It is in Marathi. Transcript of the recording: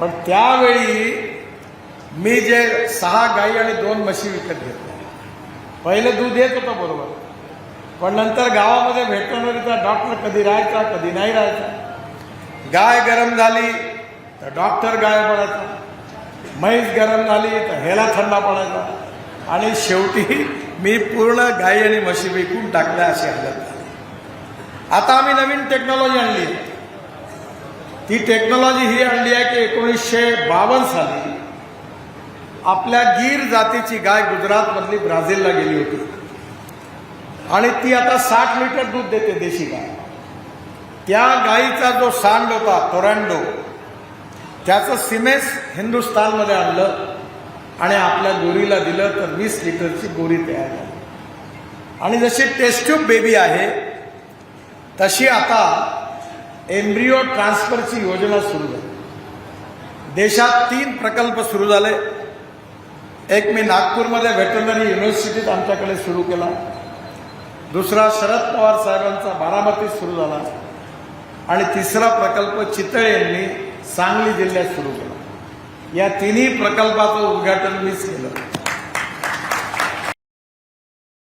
पण त्यावेळी मी जे सहा गाई आणि दोन म्हशी विकत घेतल्या. पहिलं दूध येत होतं बरोबर. पण नंतर गावामध्ये व्हेटरनरीचा डॉक्टर कधी राहायचा कधी नाही राहायचा. गाय गरम झाली तर डॉक्टर गाय पडायचा म्हैस गरम झाली तर ह्याला थंडा पडायचा आणि शेवटी मी पूर्ण गाई आणि म्हशी विकून टाकल्या अशी हालत झाली. आता आम्ही नवीन टेक्नॉलॉजी आणली. आहे ती टेक्नॉलॉजी ही आणली आहे की एकोणीसशे बावन्न साली आपल्या गीर जातीची गाय गुजरातमधली ब्राझीलला गेली होती. आणि ती आता साठ लिटर दूध देते देशी गाय. त्या गायीचा जो सांड होता टोरॅन्डो त्याचं सिमेस हिंदुस्थानमध्ये आणलं आणि आपल्या गोरीला दिलं तर वीस लिटरची गोरी तयार झाली. आणि जशी टेस्ट्यूब बेबी आहे तशी आता एम्ब्रिओ ट्रान्सफरची योजना सुरू झाली. देशात तीन प्रकल्प सुरू झाले. एक मी नागपूरमध्ये व्हेटरनरी युनिव्हर्सिटीत आमच्याकडे सुरू केला. दुसरा शरद पवार साहेबांचा बारामतीत सुरू झाला. आणि तिसरा प्रकल्प चितळे यांनी सांगली जिल्ह्यात सुरू केला. या तिन्ही प्रकल्पाचं उद्घाटन मीच केलं.